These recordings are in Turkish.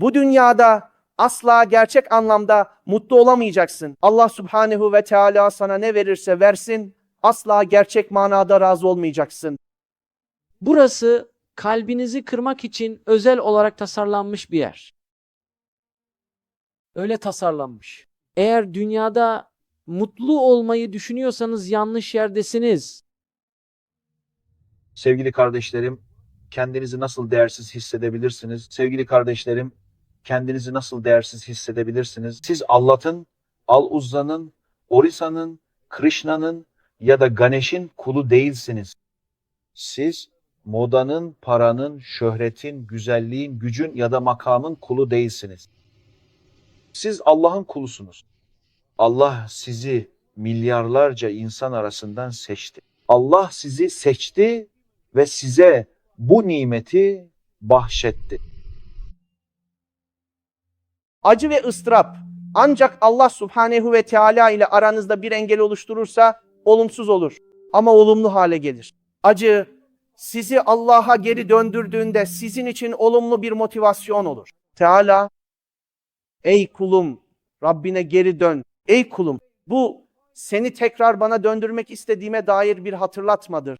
Bu dünyada asla gerçek anlamda mutlu olamayacaksın. Allah Subhanehu ve Teala sana ne verirse versin, asla gerçek manada razı olmayacaksın. Burası kalbinizi kırmak için özel olarak tasarlanmış bir yer. Öyle tasarlanmış. Eğer dünyada mutlu olmayı düşünüyorsanız yanlış yerdesiniz. Sevgili kardeşlerim, kendinizi nasıl değersiz hissedebilirsiniz? Sevgili kardeşlerim, kendinizi nasıl değersiz hissedebilirsiniz? Siz Allah'ın, Al-Uzza'nın, Orisa'nın, Krishna'nın ya da Ganesh'in kulu değilsiniz. Siz modanın, paranın, şöhretin, güzelliğin, gücün ya da makamın kulu değilsiniz. Siz Allah'ın kulusunuz. Allah sizi milyarlarca insan arasından seçti. Allah sizi seçti ve size bu nimeti bahşetti. Acı ve ıstırap ancak Allah Subhanehu ve Teala ile aranızda bir engel oluşturursa olumsuz olur ama olumlu hale gelir. Acı sizi Allah'a geri döndürdüğünde sizin için olumlu bir motivasyon olur. Teala ey kulum Rabbine geri dön. Ey kulum bu seni tekrar bana döndürmek istediğime dair bir hatırlatmadır.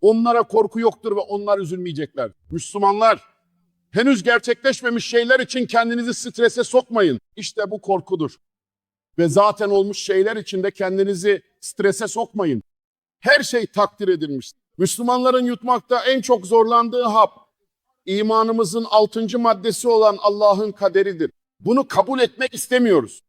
Onlara korku yoktur ve onlar üzülmeyecekler. Müslümanlar, henüz gerçekleşmemiş şeyler için kendinizi strese sokmayın. İşte bu korkudur. Ve zaten olmuş şeyler için de kendinizi strese sokmayın. Her şey takdir edilmiş. Müslümanların yutmakta en çok zorlandığı hap, imanımızın altıncı maddesi olan Allah'ın kaderidir. Bunu kabul etmek istemiyoruz.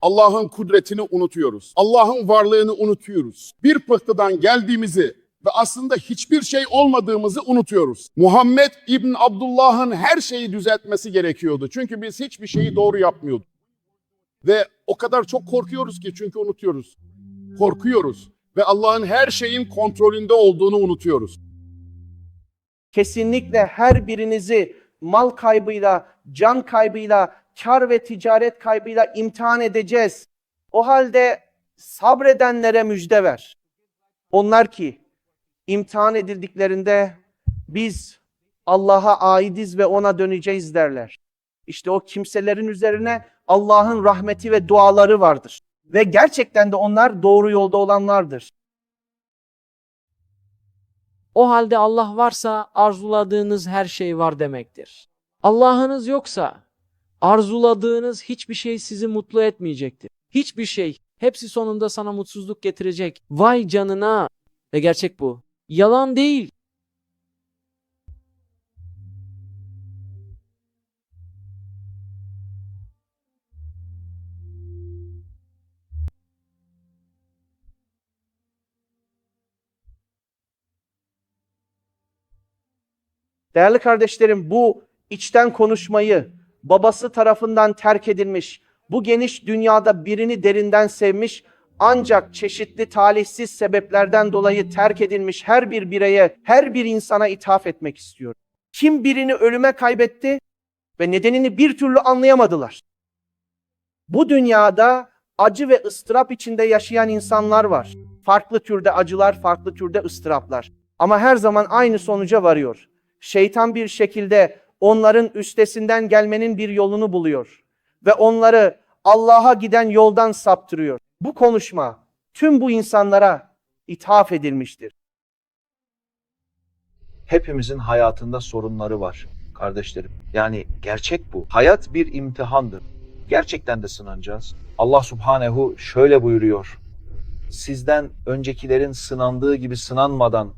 Allah'ın kudretini unutuyoruz. Allah'ın varlığını unutuyoruz. Bir pıhtıdan geldiğimizi ve aslında hiçbir şey olmadığımızı unutuyoruz. Muhammed İbn Abdullah'ın her şeyi düzeltmesi gerekiyordu. Çünkü biz hiçbir şeyi doğru yapmıyorduk. Ve o kadar çok korkuyoruz ki çünkü unutuyoruz. Korkuyoruz ve Allah'ın her şeyin kontrolünde olduğunu unutuyoruz. Kesinlikle her birinizi mal kaybıyla, can kaybıyla, kar ve ticaret kaybıyla imtihan edeceğiz. O halde sabredenlere müjde ver. Onlar ki imtihan edildiklerinde biz Allah'a aidiz ve ona döneceğiz derler. İşte o kimselerin üzerine Allah'ın rahmeti ve duaları vardır. Ve gerçekten de onlar doğru yolda olanlardır. O halde Allah varsa arzuladığınız her şey var demektir. Allah'ınız yoksa arzuladığınız hiçbir şey sizi mutlu etmeyecektir. Hiçbir şey. Hepsi sonunda sana mutsuzluk getirecek. Vay canına. Ve gerçek bu. Yalan değil. Değerli kardeşlerim bu içten konuşmayı babası tarafından terk edilmiş, bu geniş dünyada birini derinden sevmiş ancak çeşitli talihsiz sebeplerden dolayı terk edilmiş her bir bireye, her bir insana ithaf etmek istiyorum. Kim birini ölüme kaybetti ve nedenini bir türlü anlayamadılar. Bu dünyada acı ve ıstırap içinde yaşayan insanlar var. Farklı türde acılar, farklı türde ıstıraplar. Ama her zaman aynı sonuca varıyor. Şeytan bir şekilde onların üstesinden gelmenin bir yolunu buluyor ve onları Allah'a giden yoldan saptırıyor. Bu konuşma tüm bu insanlara ithaf edilmiştir. Hepimizin hayatında sorunları var kardeşlerim. Yani gerçek bu. Hayat bir imtihandır. Gerçekten de sınanacağız. Allah Subhanehu şöyle buyuruyor. Sizden öncekilerin sınandığı gibi sınanmadan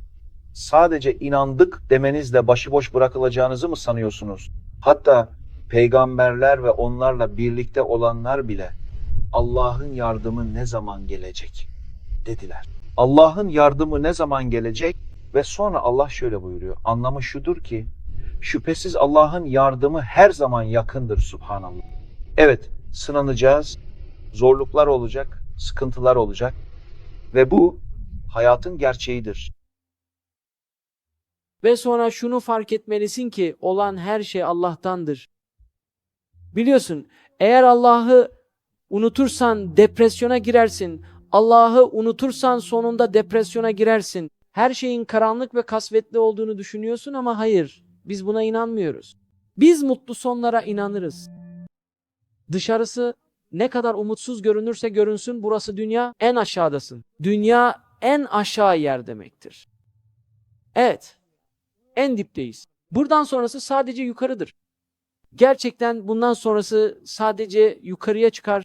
sadece inandık demenizle başıboş bırakılacağınızı mı sanıyorsunuz? Hatta peygamberler ve onlarla birlikte olanlar bile Allah'ın yardımı ne zaman gelecek dediler. Allah'ın yardımı ne zaman gelecek? Ve sonra Allah şöyle buyuruyor. Anlamı şudur ki şüphesiz Allah'ın yardımı her zaman yakındır subhanallah. Evet sınanacağız, zorluklar olacak, sıkıntılar olacak ve bu hayatın gerçeğidir. Ve sonra şunu fark etmelisin ki olan her şey Allah'tandır. Biliyorsun eğer Allah'ı unutursan depresyona girersin. Allah'ı unutursan sonunda depresyona girersin. Her şeyin karanlık ve kasvetli olduğunu düşünüyorsun ama hayır, biz buna inanmıyoruz. Biz mutlu sonlara inanırız. Dışarısı ne kadar umutsuz görünürse görünsün burası dünya en aşağıdasın. Dünya en aşağı yer demektir. Evet, en dipteyiz. Buradan sonrası sadece yukarıdır. Gerçekten bundan sonrası sadece yukarıya çıkar.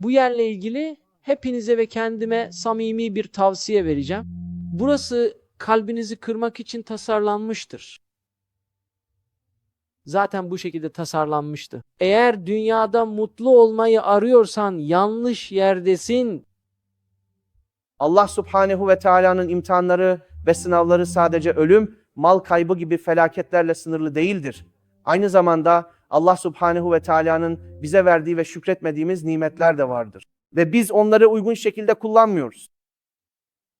Bu yerle ilgili hepinize ve kendime samimi bir tavsiye vereceğim. Burası kalbinizi kırmak için tasarlanmıştır. Zaten bu şekilde tasarlanmıştı. Eğer dünyada mutlu olmayı arıyorsan yanlış yerdesin. Allah Subhanehu ve Teala'nın imtihanları ve sınavları sadece ölüm, mal kaybı gibi felaketlerle sınırlı değildir. Aynı zamanda Allah Subhanehu ve Teala'nın bize verdiği ve şükretmediğimiz nimetler de vardır. Ve biz onları uygun şekilde kullanmıyoruz.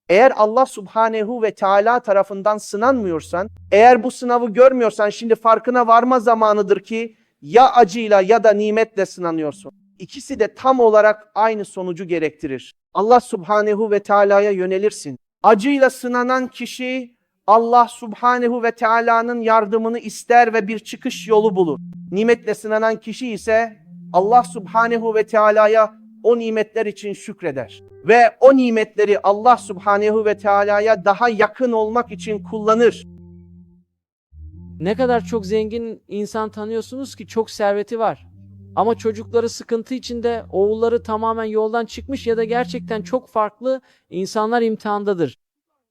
Eğer Allah Subhanehu ve Teala tarafından sınanmıyorsan, eğer bu sınavı görmüyorsan şimdi farkına varma zamanıdır ki ya acıyla ya da nimetle sınanıyorsun. İkisi de tam olarak aynı sonucu gerektirir. Allah Subhanehu ve Teala'ya yönelirsin. Acıyla sınanan kişi Allah Subhanehu ve Teala'nın yardımını ister ve bir çıkış yolu bulur. Nimetle sınanan kişi ise Allah Subhanehu ve Teala'ya o nimetler için şükreder. Ve o nimetleri Allah Subhanehu ve Teala'ya daha yakın olmak için kullanır. Ne kadar çok zengin insan tanıyorsunuz ki çok serveti var. Ama çocukları sıkıntı içinde, oğulları tamamen yoldan çıkmış ya da gerçekten çok farklı insanlar imtihandadır.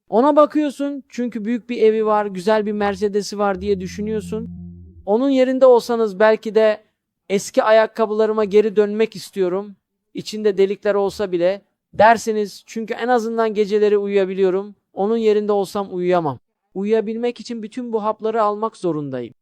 Ona bakıyorsun çünkü büyük bir evi var, güzel bir Mercedes'i var diye düşünüyorsun. Onun yerinde olsanız belki de eski ayakkabılarıma geri dönmek istiyorum. İçinde delikler olsa bile dersiniz çünkü en azından geceleri uyuyabiliyorum. Onun yerinde olsam uyuyamam. Uyuyabilmek için bütün bu hapları almak zorundayım.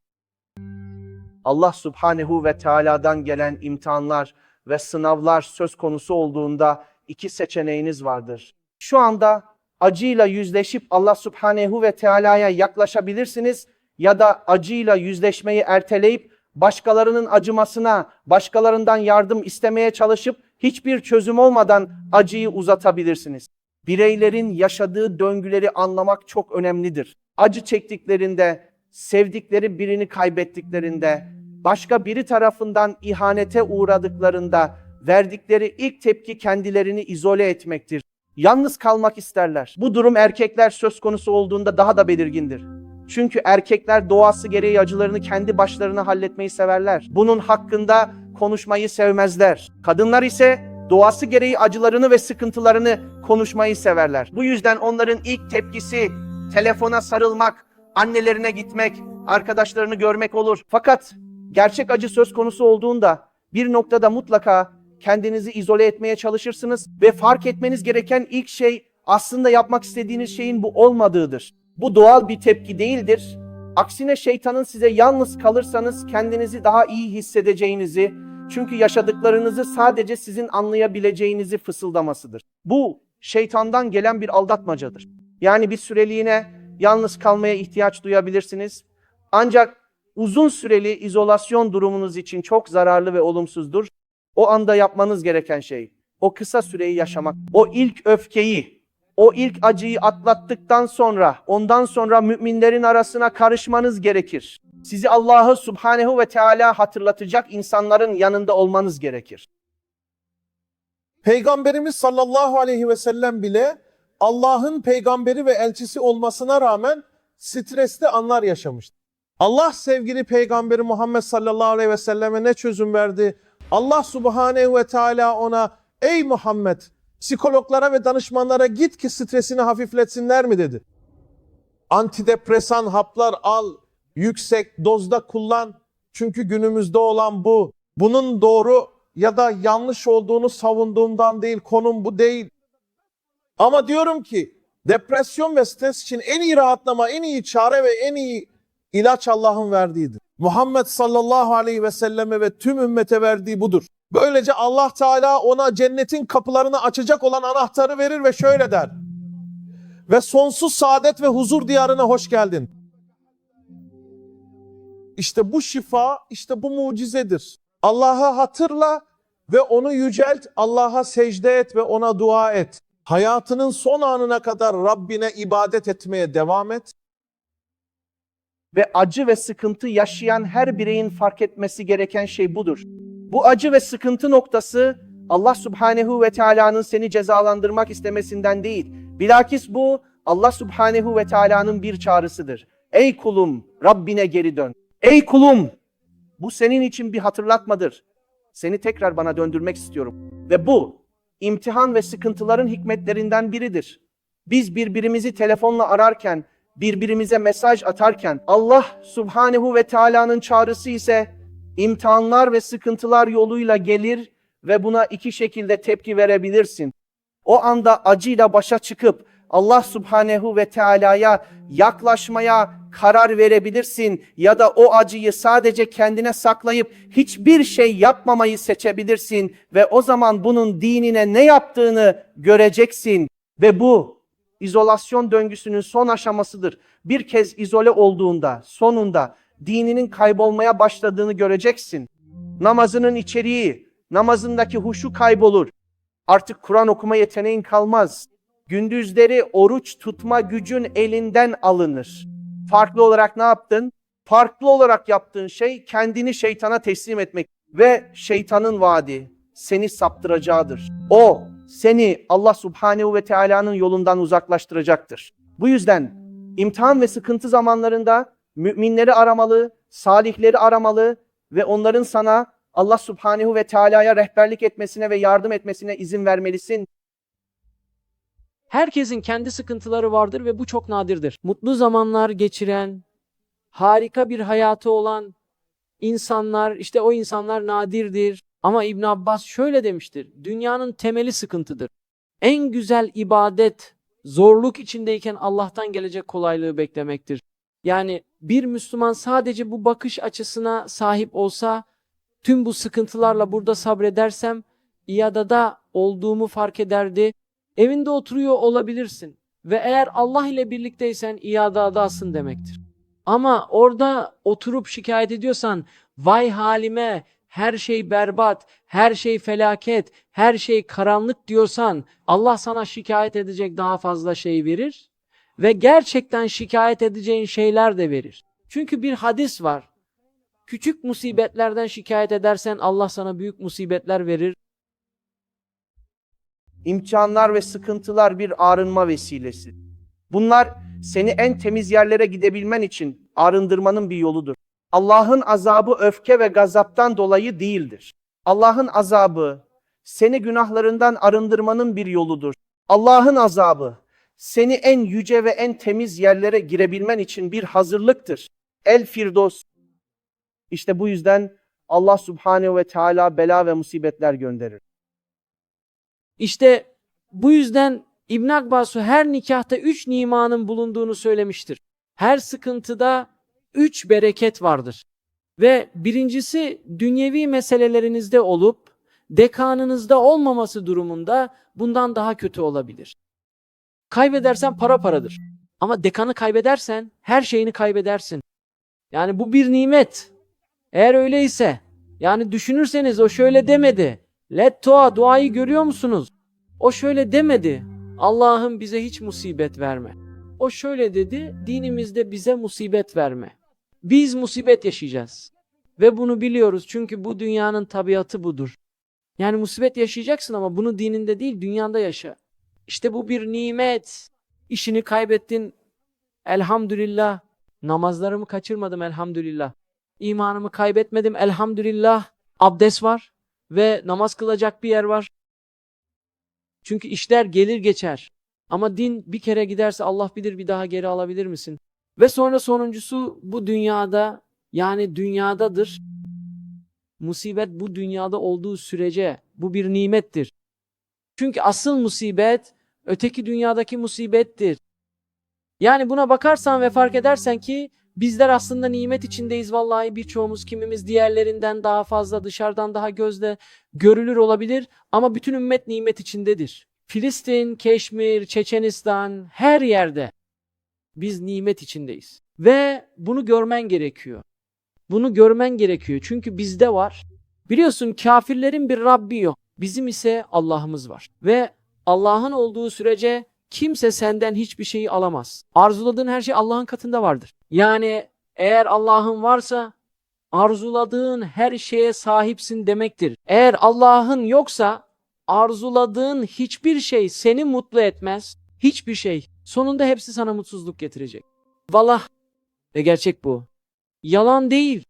Allah Subhanehu ve Teala'dan gelen imtihanlar ve sınavlar söz konusu olduğunda iki seçeneğiniz vardır. Şu anda acıyla yüzleşip Allah Subhanehu ve Teala'ya yaklaşabilirsiniz ya da acıyla yüzleşmeyi erteleyip başkalarının acımasına, başkalarından yardım istemeye çalışıp hiçbir çözüm olmadan acıyı uzatabilirsiniz. Bireylerin yaşadığı döngüleri anlamak çok önemlidir. Acı çektiklerinde, sevdikleri birini kaybettiklerinde, başka biri tarafından ihanete uğradıklarında verdikleri ilk tepki kendilerini izole etmektir. Yalnız kalmak isterler. Bu durum erkekler söz konusu olduğunda daha da belirgindir. Çünkü erkekler doğası gereği acılarını kendi başlarına halletmeyi severler. Bunun hakkında konuşmayı sevmezler. Kadınlar ise doğası gereği acılarını ve sıkıntılarını konuşmayı severler. Bu yüzden onların ilk tepkisi telefona sarılmak, annelerine gitmek, arkadaşlarını görmek olur. Fakat gerçek acı söz konusu olduğunda bir noktada mutlaka kendinizi izole etmeye çalışırsınız ve fark etmeniz gereken ilk şey aslında yapmak istediğiniz şeyin bu olmadığıdır. Bu doğal bir tepki değildir. Aksine şeytanın size yalnız kalırsanız kendinizi daha iyi hissedeceğinizi, çünkü yaşadıklarınızı sadece sizin anlayabileceğinizi fısıldamasıdır. Bu şeytandan gelen bir aldatmacadır. Yani bir süreliğine yalnız kalmaya ihtiyaç duyabilirsiniz. Ancak uzun süreli izolasyon durumunuz için çok zararlı ve olumsuzdur. O anda yapmanız gereken şey o kısa süreyi yaşamak. O ilk öfkeyi, o ilk acıyı atlattıktan sonra ondan sonra müminlerin arasına karışmanız gerekir. Sizi Allah'ı Subhanehu ve Teala hatırlatacak insanların yanında olmanız gerekir. Peygamberimiz sallallahu aleyhi ve sellem bile Allah'ın peygamberi ve elçisi olmasına rağmen stresli anlar yaşamıştı. Allah sevgili peygamberi Muhammed sallallahu aleyhi ve selleme ne çözüm verdi? Allah subhanehu ve teala ona ey Muhammed psikologlara ve danışmanlara git ki stresini hafifletsinler mi dedi. Antidepresan haplar al, yüksek dozda kullan. Çünkü günümüzde olan bu. Bunun doğru ya da yanlış olduğunu savunduğumdan değil, konum bu değil. Ama diyorum ki depresyon ve stres için en iyi rahatlama, en iyi çare ve en iyi ilaç Allah'ın verdiğidir. Muhammed sallallahu aleyhi ve selleme ve tüm ümmete verdiği budur. Böylece Allah Teala ona cennetin kapılarını açacak olan anahtarı verir ve şöyle der. Ve sonsuz saadet ve huzur diyarına hoş geldin. İşte bu şifa, işte bu mucizedir. Allah'ı hatırla ve onu yücelt, Allah'a secde et ve ona dua et. Hayatının son anına kadar Rabbine ibadet etmeye devam et. Ve acı ve sıkıntı yaşayan her bireyin fark etmesi gereken şey budur. Bu acı ve sıkıntı noktası Allah Subhanehu ve Teala'nın seni cezalandırmak istemesinden değil. Bilakis bu Allah Subhanehu ve Teala'nın bir çağrısıdır. Ey kulum Rabbine geri dön. Ey kulum bu senin için bir hatırlatmadır. Seni tekrar bana döndürmek istiyorum. Ve bu imtihan ve sıkıntıların hikmetlerinden biridir. Biz birbirimizi telefonla ararken, birbirimize mesaj atarken Allah Subhanehu ve Teala'nın çağrısı ise imtihanlar ve sıkıntılar yoluyla gelir ve buna iki şekilde tepki verebilirsin. O anda acıyla başa çıkıp Allah Subhanehu ve Teala'ya yaklaşmaya karar verebilirsin ya da o acıyı sadece kendine saklayıp hiçbir şey yapmamayı seçebilirsin ve o zaman bunun dinine ne yaptığını göreceksin ve bu izolasyon döngüsünün son aşamasıdır. Bir kez izole olduğunda sonunda dininin kaybolmaya başladığını göreceksin. Namazının içeriği, namazındaki huşu kaybolur. Artık Kur'an okuma yeteneğin kalmaz. Gündüzleri oruç tutma gücün elinden alınır. Farklı olarak ne yaptın? Farklı olarak yaptığın şey kendini şeytana teslim etmek ve şeytanın vaadi seni saptıracağıdır. O seni Allah Subhanehu ve Teala'nın yolundan uzaklaştıracaktır. Bu yüzden imtihan ve sıkıntı zamanlarında müminleri aramalı, salihleri aramalı ve onların sana Allah Subhanehu ve Teala'ya rehberlik etmesine ve yardım etmesine izin vermelisin. Herkesin kendi sıkıntıları vardır ve bu çok nadirdir. Mutlu zamanlar geçiren, harika bir hayatı olan insanlar, işte o insanlar nadirdir. Ama İbn Abbas şöyle demiştir. Dünyanın temeli sıkıntıdır. En güzel ibadet zorluk içindeyken Allah'tan gelecek kolaylığı beklemektir. Yani bir Müslüman sadece bu bakış açısına sahip olsa tüm bu sıkıntılarla burada sabredersem iadada olduğumu fark ederdi. Evinde oturuyor olabilirsin ve eğer Allah ile birlikteysen iadadasın demektir. Ama orada oturup şikayet ediyorsan vay halime her şey berbat, her şey felaket, her şey karanlık diyorsan Allah sana şikayet edecek daha fazla şey verir ve gerçekten şikayet edeceğin şeyler de verir. Çünkü bir hadis var. Küçük musibetlerden şikayet edersen Allah sana büyük musibetler verir. İmtihanlar ve sıkıntılar bir arınma vesilesi. Bunlar seni en temiz yerlere gidebilmen için arındırmanın bir yoludur. Allah'ın azabı öfke ve gazaptan dolayı değildir. Allah'ın azabı seni günahlarından arındırmanın bir yoludur. Allah'ın azabı seni en yüce ve en temiz yerlere girebilmen için bir hazırlıktır. El Firdos. İşte bu yüzden Allah Subhanehu ve Teala bela ve musibetler gönderir. İşte bu yüzden İbn Abbas her nikahta üç nimanın bulunduğunu söylemiştir. Her sıkıntıda üç bereket vardır. Ve birincisi dünyevi meselelerinizde olup dekanınızda olmaması durumunda bundan daha kötü olabilir. Kaybedersen para paradır. Ama dekanı kaybedersen her şeyini kaybedersin. Yani bu bir nimet. Eğer öyleyse yani düşünürseniz o şöyle demedi. Let toa duayı görüyor musunuz? O şöyle demedi. Allah'ım bize hiç musibet verme. O şöyle dedi. Dinimizde bize musibet verme. Biz musibet yaşayacağız. Ve bunu biliyoruz çünkü bu dünyanın tabiatı budur. Yani musibet yaşayacaksın ama bunu dininde değil dünyanda yaşa. İşte bu bir nimet. İşini kaybettin. Elhamdülillah. Namazlarımı kaçırmadım elhamdülillah. İmanımı kaybetmedim elhamdülillah. Abdest var ve namaz kılacak bir yer var. Çünkü işler gelir geçer. Ama din bir kere giderse Allah bilir bir daha geri alabilir misin? Ve sonra sonuncusu bu dünyada yani dünyadadır. Musibet bu dünyada olduğu sürece bu bir nimettir. Çünkü asıl musibet öteki dünyadaki musibettir. Yani buna bakarsan ve fark edersen ki bizler aslında nimet içindeyiz vallahi birçoğumuz kimimiz diğerlerinden daha fazla dışarıdan daha gözle görülür olabilir ama bütün ümmet nimet içindedir. Filistin, Keşmir, Çeçenistan her yerde biz nimet içindeyiz. Ve bunu görmen gerekiyor. Bunu görmen gerekiyor çünkü bizde var. Biliyorsun kafirlerin bir Rabbi yok. Bizim ise Allah'ımız var. Ve Allah'ın olduğu sürece kimse senden hiçbir şeyi alamaz. Arzuladığın her şey Allah'ın katında vardır. Yani eğer Allah'ın varsa arzuladığın her şeye sahipsin demektir. Eğer Allah'ın yoksa arzuladığın hiçbir şey seni mutlu etmez. Hiçbir şey. Sonunda hepsi sana mutsuzluk getirecek. Vallahi ve gerçek bu. Yalan değil.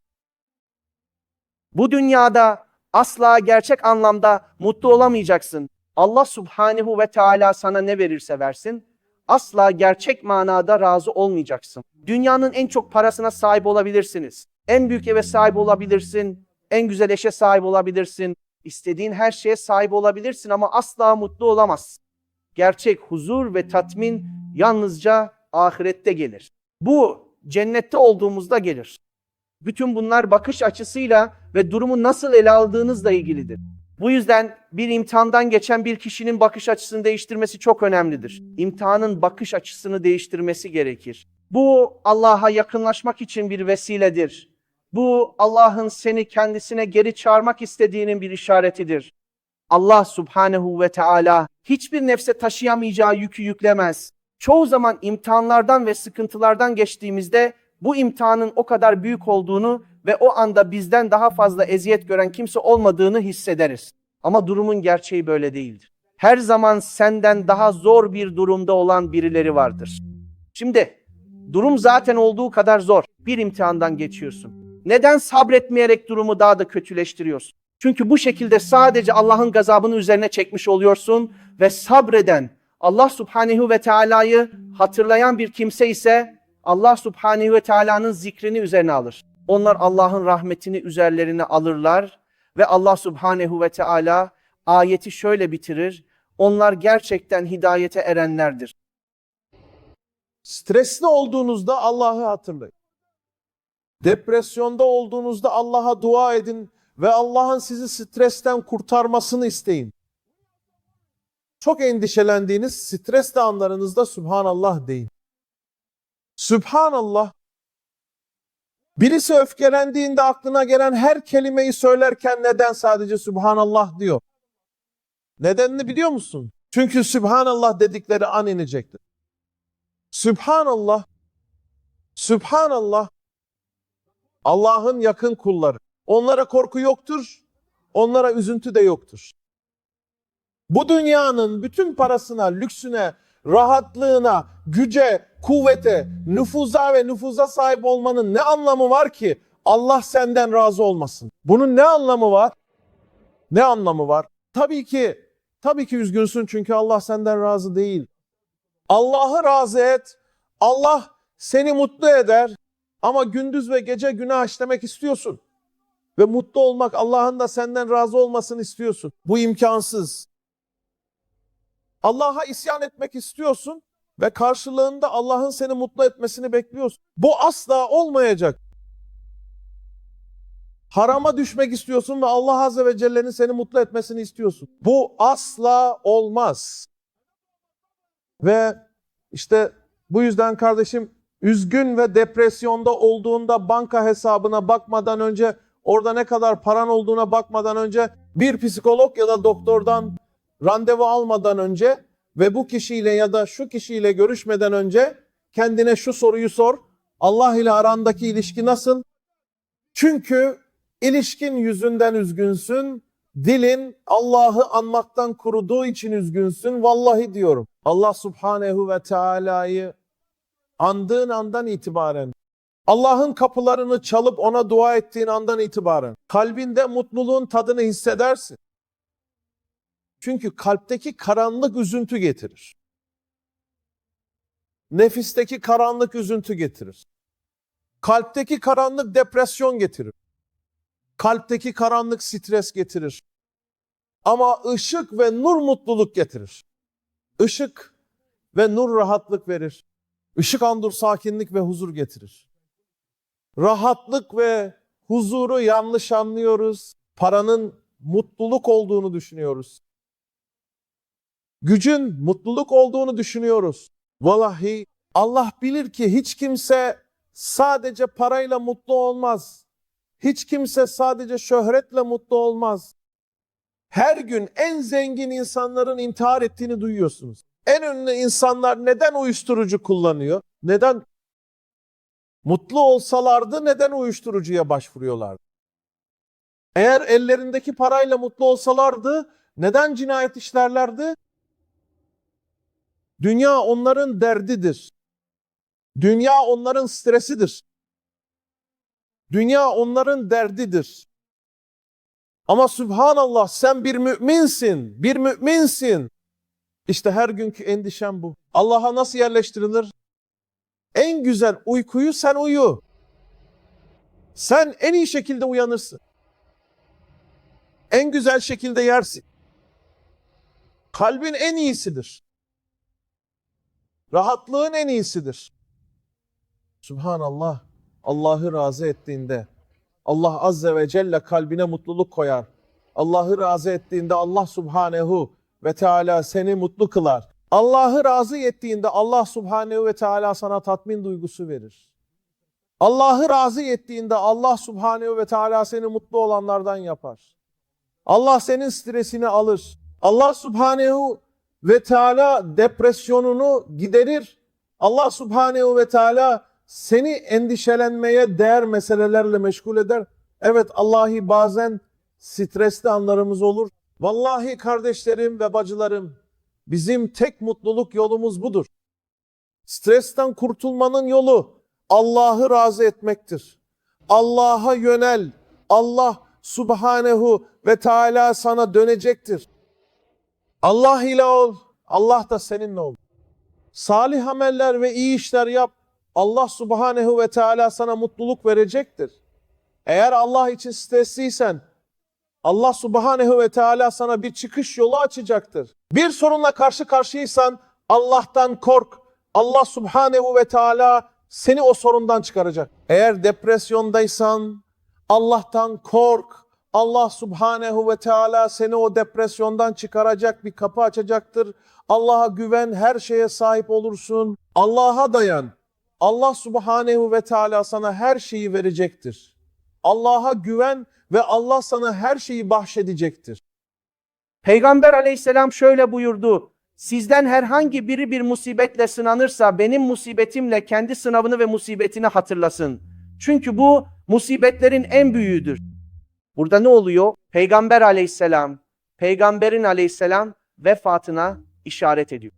Bu dünyada asla gerçek anlamda mutlu olamayacaksın. Allah Subhanehu ve Teala sana ne verirse versin, asla gerçek manada razı olmayacaksın. Dünyanın en çok parasına sahip olabilirsiniz. En büyük eve sahip olabilirsin, en güzel eşe sahip olabilirsin, istediğin her şeye sahip olabilirsin ama asla mutlu olamazsın. Gerçek huzur ve tatmin yalnızca ahirette gelir. Bu cennette olduğumuzda gelir. Bütün bunlar bakış açısıyla ve durumu nasıl ele aldığınızla ilgilidir. Bu yüzden bir imtihandan geçen bir kişinin bakış açısını değiştirmesi çok önemlidir. İmtihanın bakış açısını değiştirmesi gerekir. Bu Allah'a yakınlaşmak için bir vesiledir. Bu Allah'ın seni kendisine geri çağırmak istediğinin bir işaretidir. Allah Subhanehu ve Teala hiçbir nefse taşıyamayacağı yükü yüklemez. Çoğu zaman imtihanlardan ve sıkıntılardan geçtiğimizde bu imtihanın o kadar büyük olduğunu ve o anda bizden daha fazla eziyet gören kimse olmadığını hissederiz. Ama durumun gerçeği böyle değildir. Her zaman senden daha zor bir durumda olan birileri vardır. Şimdi durum zaten olduğu kadar zor. Bir imtihandan geçiyorsun. Neden sabretmeyerek durumu daha da kötüleştiriyorsun? Çünkü bu şekilde sadece Allah'ın gazabını üzerine çekmiş oluyorsun ve sabreden, Allah Subhanehu ve Teala'yı hatırlayan bir kimse ise Allah Subhanehu ve Teala'nın zikrini üzerine alır. Onlar Allah'ın rahmetini üzerlerine alırlar ve Allah Subhanehu ve Teala ayeti şöyle bitirir. Onlar gerçekten hidayete erenlerdir. Stresli olduğunuzda Allah'ı hatırlayın. Depresyonda olduğunuzda Allah'a dua edin ve Allah'ın sizi stresten kurtarmasını isteyin. Çok endişelendiğiniz stresli anlarınızda Subhanallah deyin. Subhanallah. Birisi öfkelendiğinde aklına gelen her kelimeyi söylerken neden sadece Subhanallah diyor? Nedenini biliyor musun? Çünkü Subhanallah dedikleri an inecektir. Sübhanallah, Sübhanallah, Allah'ın yakın kulları. Onlara korku yoktur, onlara üzüntü de yoktur. Bu dünyanın bütün parasına, lüksüne, rahatlığına, güce, kuvvete, nüfuza ve nüfuza sahip olmanın ne anlamı var ki Allah senden razı olmasın? Bunun ne anlamı var? Ne anlamı var? Tabii ki, tabii ki üzgünsün çünkü Allah senden razı değil. Allah'ı razı et. Allah seni mutlu eder. Ama gündüz ve gece günah işlemek istiyorsun. Ve mutlu olmak, Allah'ın da senden razı olmasını istiyorsun. Bu imkansız. Allah'a isyan etmek istiyorsun ve karşılığında Allah'ın seni mutlu etmesini bekliyorsun. Bu asla olmayacak. Harama düşmek istiyorsun ve Allah Azze ve Celle'nin seni mutlu etmesini istiyorsun. Bu asla olmaz. Ve işte bu yüzden kardeşim üzgün ve depresyonda olduğunda banka hesabına bakmadan önce orada ne kadar paran olduğuna bakmadan önce bir psikolog ya da doktordan randevu almadan önce ve bu kişiyle ya da şu kişiyle görüşmeden önce kendine şu soruyu sor. Allah ile arandaki ilişki nasıl? Çünkü ilişkin yüzünden üzgünsün. Dilin Allah'ı anmaktan kuruduğu için üzgünsün. Vallahi diyorum. Allah Subhanehu ve Teala'yı andığın andan itibaren, Allah'ın kapılarını çalıp ona dua ettiğin andan itibaren kalbinde mutluluğun tadını hissedersin. Çünkü kalpteki karanlık üzüntü getirir. Nefisteki karanlık üzüntü getirir. Kalpteki karanlık depresyon getirir. Kalpteki karanlık stres getirir. Ama ışık ve nur mutluluk getirir. Işık ve nur rahatlık verir. Işık andur sakinlik ve huzur getirir. Rahatlık ve huzuru yanlış anlıyoruz. Paranın mutluluk olduğunu düşünüyoruz. Gücün mutluluk olduğunu düşünüyoruz. Vallahi Allah bilir ki hiç kimse sadece parayla mutlu olmaz. Hiç kimse sadece şöhretle mutlu olmaz. Her gün en zengin insanların intihar ettiğini duyuyorsunuz. En ünlü insanlar neden uyuşturucu kullanıyor? Neden mutlu olsalardı neden uyuşturucuya başvuruyorlardı? Eğer ellerindeki parayla mutlu olsalardı neden cinayet işlerlerdi? Dünya onların derdidir. Dünya onların stresidir. Dünya onların derdidir. Ama Subhanallah sen bir müminsin, bir müminsin. İşte her günkü endişem bu. Allah'a nasıl yerleştirilir? En güzel uykuyu sen uyu. Sen en iyi şekilde uyanırsın. En güzel şekilde yersin. Kalbin en iyisidir. Rahatlığın en iyisidir. Subhanallah. Allah'ı razı ettiğinde Allah azze ve celle kalbine mutluluk koyar. Allah'ı razı ettiğinde Allah subhanehu ve teala seni mutlu kılar. Allah'ı razı ettiğinde Allah subhanehu ve teala sana tatmin duygusu verir. Allah'ı razı ettiğinde Allah subhanehu ve teala seni mutlu olanlardan yapar. Allah senin stresini alır. Allah subhanehu ve teala depresyonunu giderir. Allah subhanehu ve teala seni endişelenmeye değer meselelerle meşgul eder. Evet Allahi bazen stresli anlarımız olur. Vallahi kardeşlerim ve bacılarım bizim tek mutluluk yolumuz budur. Stresten kurtulmanın yolu Allah'ı razı etmektir. Allah'a yönel. Allah subhanehu ve teala sana dönecektir. Allah ile ol. Allah da seninle ol. Salih ameller ve iyi işler yap. Allah subhanehu ve teala sana mutluluk verecektir. Eğer Allah için stresliysen Allah subhanehu ve teala sana bir çıkış yolu açacaktır. Bir sorunla karşı karşıyaysan Allah'tan kork. Allah subhanehu ve teala seni o sorundan çıkaracak. Eğer depresyondaysan Allah'tan kork. Allah subhanehu ve teala seni o depresyondan çıkaracak bir kapı açacaktır. Allah'a güven, her şeye sahip olursun. Allah'a dayan. Allah subhanehu ve teala sana her şeyi verecektir. Allah'a güven ve Allah sana her şeyi bahşedecektir. Peygamber aleyhisselam şöyle buyurdu. Sizden herhangi biri bir musibetle sınanırsa benim musibetimle kendi sınavını ve musibetini hatırlasın. Çünkü bu musibetlerin en büyüğüdür. Burada ne oluyor? Peygamber aleyhisselam, peygamberin aleyhisselam vefatına işaret ediyor.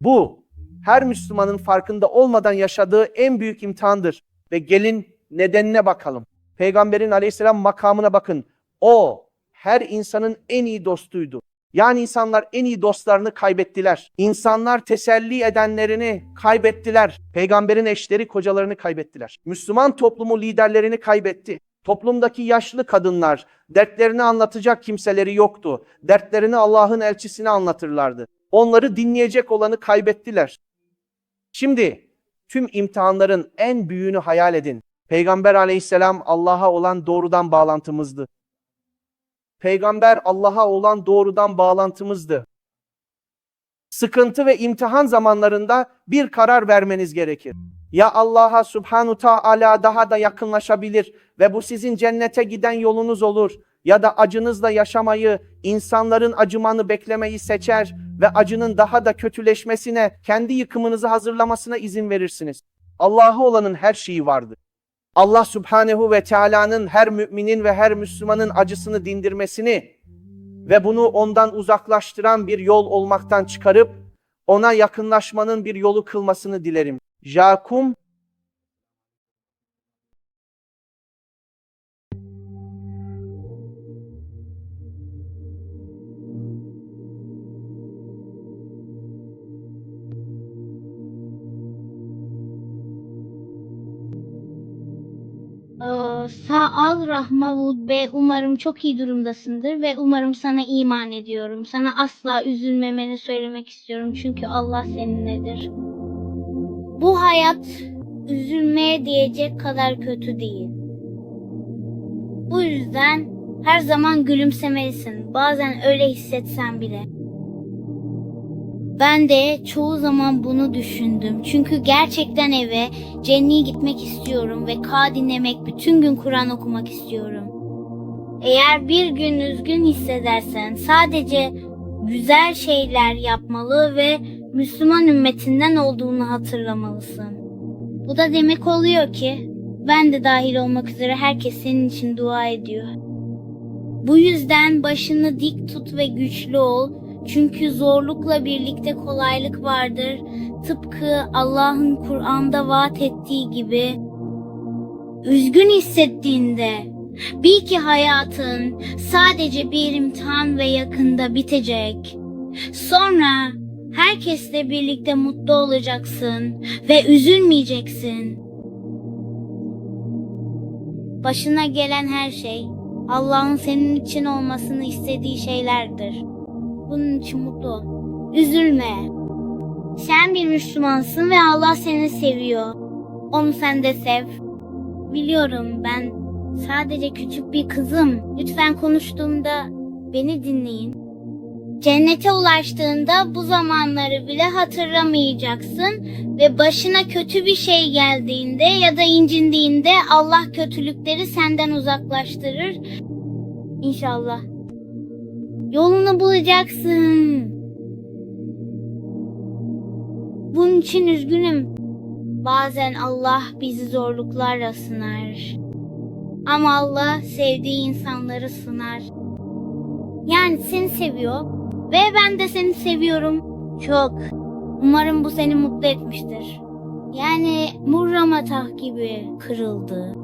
Bu her Müslümanın farkında olmadan yaşadığı en büyük imtihandır. Ve gelin nedenine bakalım. Peygamberin aleyhisselam makamına bakın. O her insanın en iyi dostuydu. Yani insanlar en iyi dostlarını kaybettiler. İnsanlar teselli edenlerini kaybettiler. Peygamberin eşleri kocalarını kaybettiler. Müslüman toplumu liderlerini kaybetti. Toplumdaki yaşlı kadınlar dertlerini anlatacak kimseleri yoktu. Dertlerini Allah'ın elçisine anlatırlardı. Onları dinleyecek olanı kaybettiler. Şimdi tüm imtihanların en büyüğünü hayal edin. Peygamber aleyhisselam Allah'a olan doğrudan bağlantımızdı. Peygamber Allah'a olan doğrudan bağlantımızdı. Sıkıntı ve imtihan zamanlarında bir karar vermeniz gerekir. Ya Allah'a subhanu taala daha da yakınlaşabilir ve bu sizin cennete giden yolunuz olur. Ya da acınızla yaşamayı, insanların acımanı beklemeyi seçer ve acının daha da kötüleşmesine, kendi yıkımınızı hazırlamasına izin verirsiniz. Allah'a olanın her şeyi vardır. Allah Subhanehu ve Teala'nın her müminin ve her Müslümanın acısını dindirmesini ve bunu ondan uzaklaştıran bir yol olmaktan çıkarıp ona yakınlaşmanın bir yolu kılmasını dilerim. Jakum Ee, Sağ ol Rahmavud Bey. Umarım çok iyi durumdasındır ve umarım sana iman ediyorum. Sana asla üzülmemeni söylemek istiyorum çünkü Allah seninledir. Bu hayat üzülmeye diyecek kadar kötü değil. Bu yüzden her zaman gülümsemelisin. Bazen öyle hissetsen bile. Ben de çoğu zaman bunu düşündüm. Çünkü gerçekten eve Cenni'ye gitmek istiyorum ve K dinlemek, bütün gün Kur'an okumak istiyorum. Eğer bir gün üzgün hissedersen sadece güzel şeyler yapmalı ve Müslüman ümmetinden olduğunu hatırlamalısın. Bu da demek oluyor ki ben de dahil olmak üzere herkes senin için dua ediyor. Bu yüzden başını dik tut ve güçlü ol. Çünkü zorlukla birlikte kolaylık vardır. Tıpkı Allah'ın Kur'an'da vaat ettiği gibi. Üzgün hissettiğinde bil ki hayatın sadece bir imtihan ve yakında bitecek. Sonra herkesle birlikte mutlu olacaksın ve üzülmeyeceksin. Başına gelen her şey Allah'ın senin için olmasını istediği şeylerdir. Bunun için mutlu ol. Üzülme. Sen bir Müslümansın ve Allah seni seviyor. Onu sen de sev. Biliyorum ben sadece küçük bir kızım. Lütfen konuştuğumda beni dinleyin. Cennete ulaştığında bu zamanları bile hatırlamayacaksın ve başına kötü bir şey geldiğinde ya da incindiğinde Allah kötülükleri senden uzaklaştırır. İnşallah. Yolunu bulacaksın. Bunun için üzgünüm. Bazen Allah bizi zorluklarla sınar. Ama Allah sevdiği insanları sınar. Yani seni seviyor ve ben de seni seviyorum. Çok. Umarım bu seni mutlu etmiştir. Yani Murramatah gibi kırıldı.